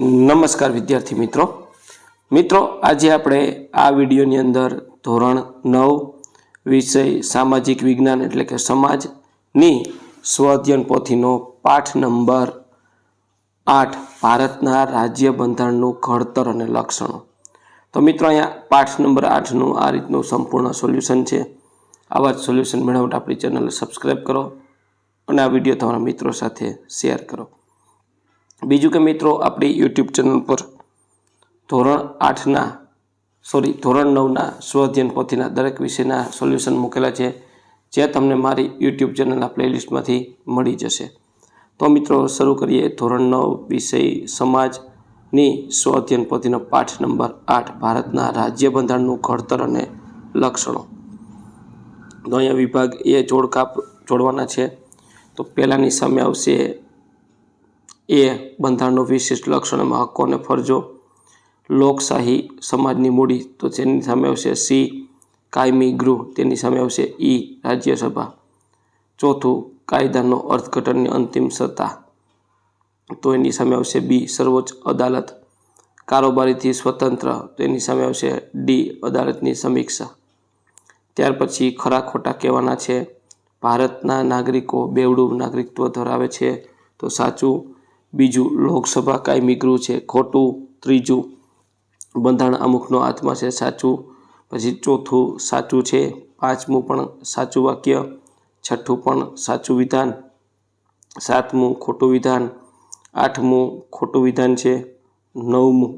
નમસ્કાર વિદ્યાર્થી મિત્રો. મિત્રો, આજે આપણે આ વિડીયોની અંદર ધોરણ નવ વિષય સામાજિક વિજ્ઞાન એટલે કે સમાજની સ્વઅધ્યયન પોથીનો પાઠ નંબર આઠ, ભારતના રાજ્ય બંધારણનું ઘડતર અને લક્ષણો. તો મિત્રો, અહીંયા પાઠ નંબર આઠનું આ રીતનું સંપૂર્ણ સોલ્યુશન છે. આવા જ સોલ્યુશન મેળવવા આપણી ચેનલને સબસ્ક્રાઈબ કરો અને આ વીડિયો તમારા મિત્રો સાથે શેર કરો. બીજું કે મિત્રો, આપણી યુટ્યુબ ચેનલ પર ધોરણ આઠના સોરી ધોરણ નવના સ્વઅધ્યયન પોથીના દરેક વિષયના સોલ્યુશન મૂકેલા છે, જે તમને મારી યુટ્યુબ ચેનલના પ્લેલિસ્ટમાંથી મળી જશે. તો મિત્રો, શરૂ કરીએ. ધોરણ નવ, વિષય સમાજની સ્વઅધ્યયન પોથીનો પાઠ નંબર આઠ, ભારતના રાજ્ય બંધારણનું ઘડતર અને લક્ષણો. તો અહીંયા વિભાગ એ જોડકાપ જોડવાના છે. તો પહેલાંની સામે આવશે એ બંધારણનું વિશિષ્ટ લક્ષણોમાં હક્કો અને ફરજો. લોકશાહી સમાજની મૂડી, તો તેની સામે આવશે સી, કાયમી ગૃહ, તેની સામે આવશે ઈ, રાજ્યસભા. ચોથું, કાયદાનો અર્થઘટનની અંતિમ સત્તા, તો એની સામે આવશે બી, સર્વોચ્ચ અદાલત. કારોબારીથી સ્વતંત્ર, તો એની સામે આવશે ડી, અદાલતની સમીક્ષા. ત્યાર પછી ખરા ખોટા કહેવાના છે. ભારતના નાગરિકો બેવડું નાગરિકત્વ ધરાવે છે, તો સાચું બીજું લોકસભા કાયમી ગૃહ છે, ખોટું. ત્રીજું, બંધારણ અમુકનો આત્મા છે, સાચું. પછી ચોથું, સાચું છે, પાંચમું પણ સાચું વાક્ય. છઠ્ઠું પણ સાચું વિધાન. સાતમું, ખોટું વિધાન. આઠમું, ખોટું વિધાન છે, નવમું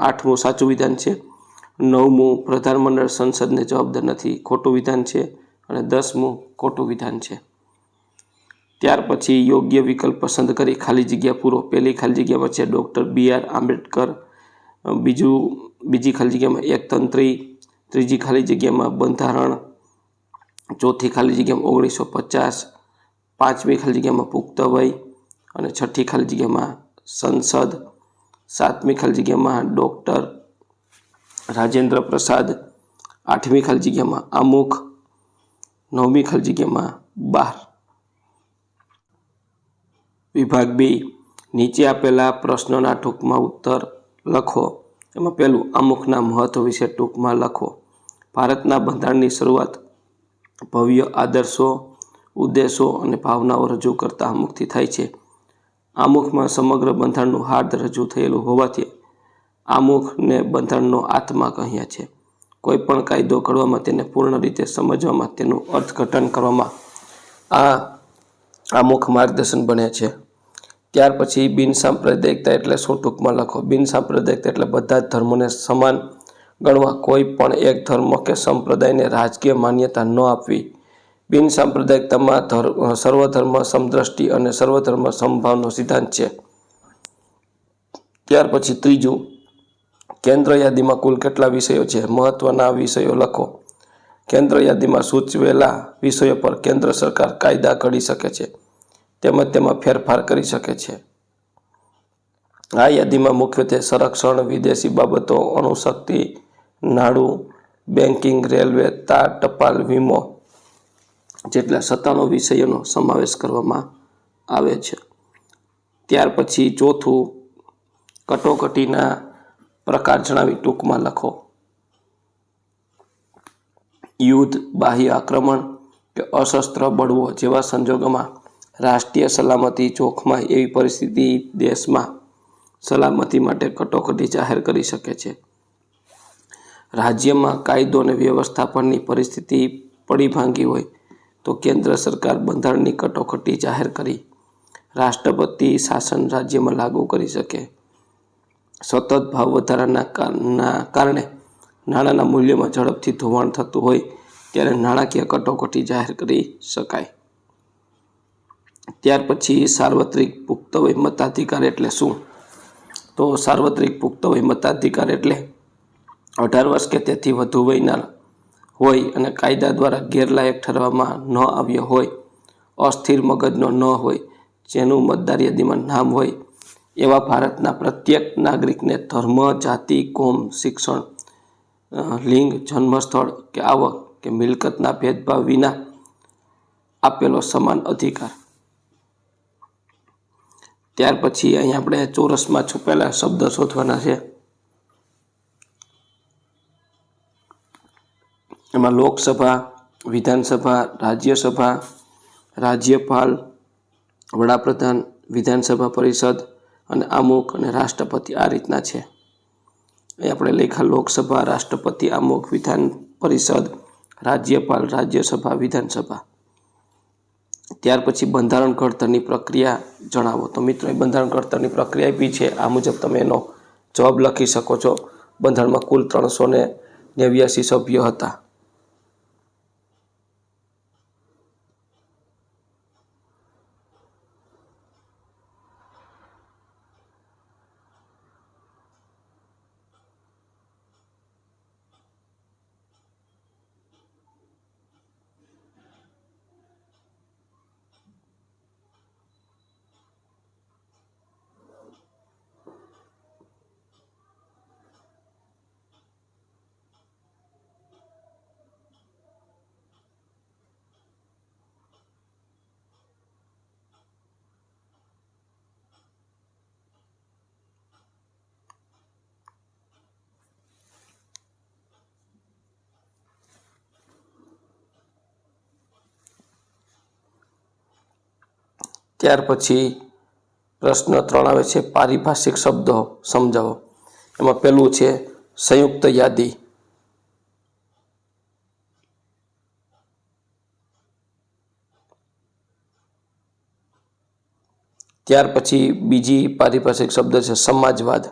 આઠમું સાચું વિધાન છે, નવમું પ્રધાનમંડળ સંસદને જવાબદાર નથી, ખોટું વિધાન છે અને દસમું ખોટું વિધાન છે. ત્યાર પછી યોગ્ય વિકલ્પ પસંદ કરી ખાલી જગ્યા પૂરો. પહેલી ખાલી જગ્યા છે ડૉક્ટર બી આર આંબેડકર, બીજું, બીજી ખાલી જગ્યામાં એકતંત્રી ત્રીજી ખાલી જગ્યામાં બંધારણ, ચોથી ખાલી જગ્યામાં ઓગણીસો પચાસ, પાંચમી ખાલી જગ્યામાં પુખ્ત વય અને છઠ્ઠી ખાલી જગ્યામાં સંસદ, સાતમી ખાલી જગ્યામાં ડૉક્ટર રાજેન્દ્ર પ્રસાદ, આઠમી ખાલી જગ્યામાં અમુક, નવમી ખાલી જગ્યામાં બાર વિભાગ બી, નીચે આપેલા પ્રશ્નોના ટૂંકમાં ઉત્તર લખો. એમાં પહેલું અમુકના મહત્વ વિશે ટૂંકમાં લખો. ભારતના બંધારણની શરૂઆત ભવ્ય આદર્શો, ઉદ્દેશો અને ભાવનાઓ રજૂ કરતા અમુકથી થાય છે. આમુખમાં સમગ્ર બંધારણનું હાર્દ રજૂ થયેલું હોવાથી આમુખને બંધારણનો આત્મા કહ્યા છે. કોઈ પણ કાયદો ઘડવામાં તેને પૂર્ણ રીતે સમજવામાં તેનું અર્થઘટન કરવામાં આ આમુખ માર્ગદર્શન બને છે. ત્યાર પછી બિનસાંપ્રદાયિકતા એટલે શું ટૂંકમાં લખો? બિનસાંપ્રદાયિકતા એટલે બધા જ ધર્મોને સમાન ગણવા કોઈ પણ એક ધર્મ કે સંપ્રદાયને રાજકીય માન્યતા ન આપવી. બિન સાંપ્રદાયિકતામાં ધર્મ સર્વધર્મ સમદ્રષ્ટિ અને સર્વધર્મ સમભાવનો સિદ્ધાંત છે. ત્યાર પછી ત્રીજું, કેન્દ્ર યાદીમાં કુલ કેટલા વિષયો છે? મહત્વના વિષયો લખો. કેન્દ્ર યાદીમાં સૂચવેલા વિષયો પર કેન્દ્ર સરકાર કાયદા ઘડી શકે છે, તેમજ તેમાં ફેરફાર કરી શકે છે. આ યાદીમાં મુખ્યત્વે સંરક્ષણ, વિદેશી બાબતો, અણુશક્તિ નાણું બેન્કિંગ રેલવે, તાર ટપાલ વીમો જેટલા સત્તાણું વિષયોનો સમાવેશ કરવામાં આવે છે. ત્યાર પછી ચોથું, કટોકટીના પ્રકાર જણાવી ટૂંકમાં લખો. યુદ્ધ, બાહ્ય આક્રમણ કે અશસ્ત્ર બળવો જેવા સંજોગોમાં રાષ્ટ્રીય સલામતી જોખમાય એવી પરિસ્થિતિ દેશમાં સલામતી માટે કટોકટી જાહેર કરી શકે છે. રાજ્યમાં કાયદો અને વ્યવસ્થાપનની પરિસ્થિતિ પડી ભાંગી હોય તો કેન્દ્ર સરકાર બંધારણની કટોકટી જાહેર કરી રાષ્ટ્રપતિ શાસન રાજ્યમાં લાગુ કરી શકે. સતત ભાવ વધારાના કારણે નાણાંના મૂલ્યમાં ઝડપથી ધોવાણ થતું હોય ત્યારે નાણાકીય કટોકટી જાહેર કરી શકાય. ત્યાર પછી સાર્વત્રિક પુખ્ત વહીમતાધિકાર એટલે શું? તો સાર્વત્રિક પુખ્ત વહીમતાધિકાર એટલે અઢાર વર્ષ કે તેથી વધુ વયના હોય અને કાયદા દ્વારા ગેરલાયક ઠરવામાં ન આવ્યો હોય, અસ્થિર મગજનો ન હોય, જેનું મતદાર યાદીમાં નામ હોય, એવા ભારતના પ્રત્યેક નાગરિકને ધર્મ, જાતિ, કોમ, શિક્ષણ લિંગ, જન્મસ્થળ કે આવક કે મિલકતના ભેદભાવ વિના આપેલો સમાન અધિકાર. ત્યાર પછી અહીં આપણે ચોરસમાં છુપેલા શબ્દ શોધવાના છે. એમાં લોકસભા, વિધાનસભા, રાજ્યસભા, રાજ્યપાલ, વડાપ્રધાન, વિધાનસભા પરિષદ અને આમુખ અને રાષ્ટ્રપતિ આ રીતના છે. એ આપણે લેખા લોકસભા, રાષ્ટ્રપતિ આમુખ વિધાન પરિષદ રાજ્યપાલ, રાજ્યસભા, વિધાનસભા. ત્યાર પછી બંધારણ ઘડતરની પ્રક્રિયા જણાવો. તો મિત્રો, એ બંધારણ ઘડતરની પ્રક્રિયા બી છે, આ મુજબ તમે એનો જવાબ લખી શકો છો. બંધારણમાં કુલ ત્રણસો ને નેવ્યાસી સભ્યો હતા. ત્યાર પછી પ્રશ્ન ત્રણ આવે છે, પારિભાષિક શબ્દો સમજાવો. એમાં પહેલું છે, સંયુક્ત યાદી. ત્યાર પછી બીજી પારિભાષિક શબ્દ છે, સમાજવાદ.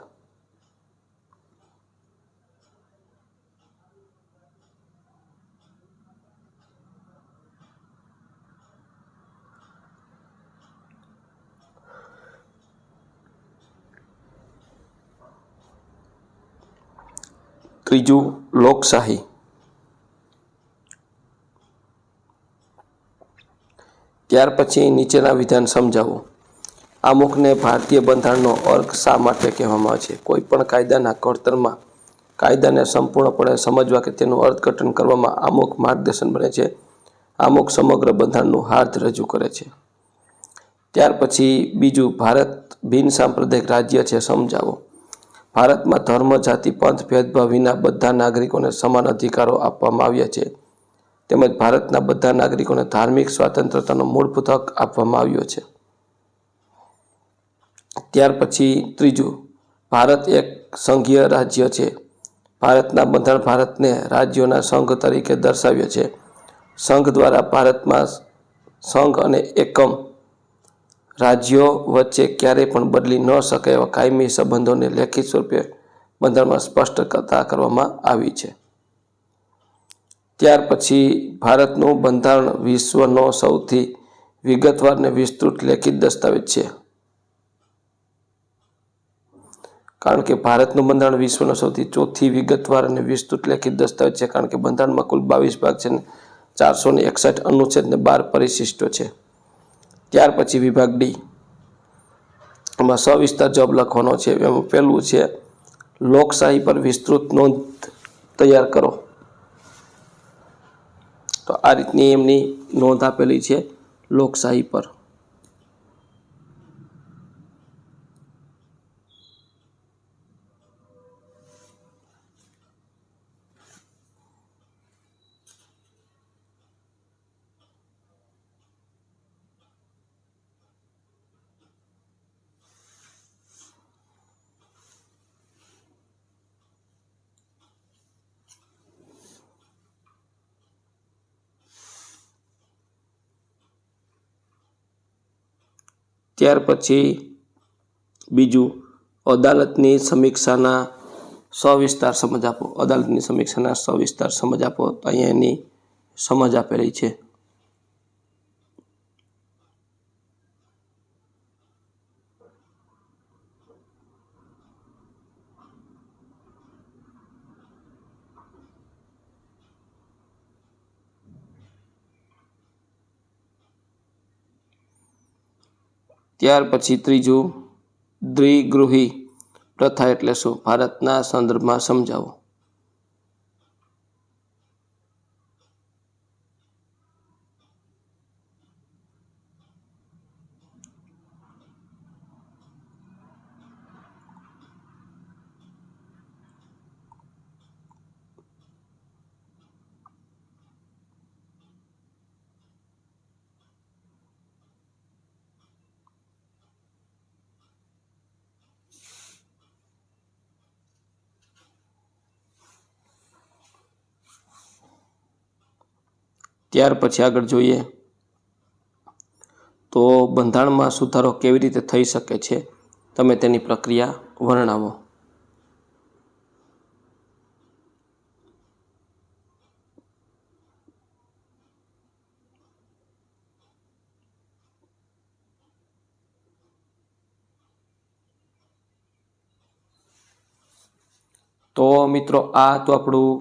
ત્રીજું લોકશાહી. ત્યાર પછી નીચેના વિધાન સમજાવો. આમુખને ભારતીય બંધારણનો અર્થ શા માટે કહેવામાં આવે છે? કોઈ પણ કાયદાના ઘડતરમાં કાયદાને સંપૂર્ણપણે સમજવા કે તેનું અર્થઘટન કરવામાં આમુખ માર્ગદર્શન બને છે. આમુખ સમગ્ર બંધારણનું હાર્દ રજૂ કરે છે. ત્યાર પછી બીજું ભારત બિન સાંપ્રદાયિક રાજ્ય છે, સમજાવો. ભારતમાં ધર્મ, જાતિ, પંથ, ભેદભાવ વિના બધા નાગરિકોને સમાન અધિકારો આપવામાં આવ્યા છે. તેમજ ભારતના બધા નાગરિકોને ધાર્મિક સ્વાતંત્રતાનો મૂળભૂત હક આપવામાં આવ્યો છે. ત્યાર પછી ત્રીજું, ભારત એક સંઘીય રાજ્ય છે. ભારતના બંધારણ ભારતને રાજ્યોના સંઘ તરીકે દર્શાવ્યો છે. સંઘ દ્વારા ભારતમાં સંઘ અને એકમ રાજ્યો વચ્ચે ક્યારેય પણ બદલી ન શકે એવા કાયમી સંબંધોને લેખિત સ્વરૂપે બંધારણમાં સ્પષ્ટતા કરવામાં આવી છે. ત્યાર પછી ભારતનું બંધારણ વિશ્વનો સૌથી વિગતવાર અને વિસ્તૃત લેખિત દસ્તાવેજ છે. કારણ કે ભારતનું બંધારણ વિશ્વનો સૌથી ચોથી વિગતવાર અને વિસ્તૃત લેખિત દસ્તાવેજ છે. કારણ કે બંધારણમાં કુલ બાવીસ ભાગ છે ચારસો ને એકસઠ અનુચ્છેદ ને બાર પરિશિષ્ટો છે. ત્યાર પછી વિભાગ ડી. એમાં સવિસ્તાર જવાબ લખવાનો છે. એમાં પહેલું છે, લોકશાહી પર વિસ્તૃત નોંધ તૈયાર કરો. તો આ રીતની એમની નોંધ આપેલી છે, લોકશાહી પર. ત્યાર પછી બીજું અદાલતની સમીક્ષાના સવિસ્તાર સમજ આપો. અદાલતની સમીક્ષાના સવિસ્તાર સમજ આપો. અહીંયા એની સમજ આપેલી છે. ત્યાર પછી ત્રીજું દ્વિગૃહી પ્રથા એટલે શું? ભારતના સંદર્ભમાં સમજાવો. ત્યાર પછી આગળ જોઈએ તો બંધારણમાં સુધારો કેવી રીતે થઈ શકે છે? તમે તેની પ્રક્રિયા વર્ણવો. તો મિત્રો આ તો આપણું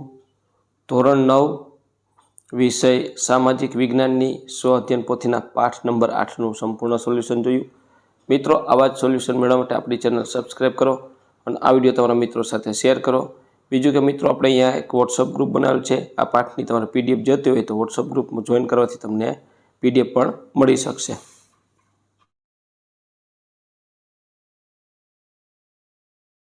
ધોરણ નવ વિષય સામાજિક વિજ્ઞાનની સ્વ અધ્યયન પોથીના પાઠ નંબર આઠનું સંપૂર્ણ સોલ્યુશન જોયું. મિત્રો, આવા જ સોલ્યુશન મેળવવા માટે આપણી ચેનલ સબસ્ક્રાઈબ કરો અને આ વીડિયો તમારા મિત્રો સાથે શેર કરો. બીજું કે મિત્રો, આપણે અહીંયા એક વોટ્સઅપ ગ્રુપ બનાવેલું છે. આ પાઠની તમારે પીડીએફ જોતી હોય તો વોટ્સઅપ ગ્રુપમાં જોઈન કરવાથી તમને પીડીએફ પણ મળી શકશે.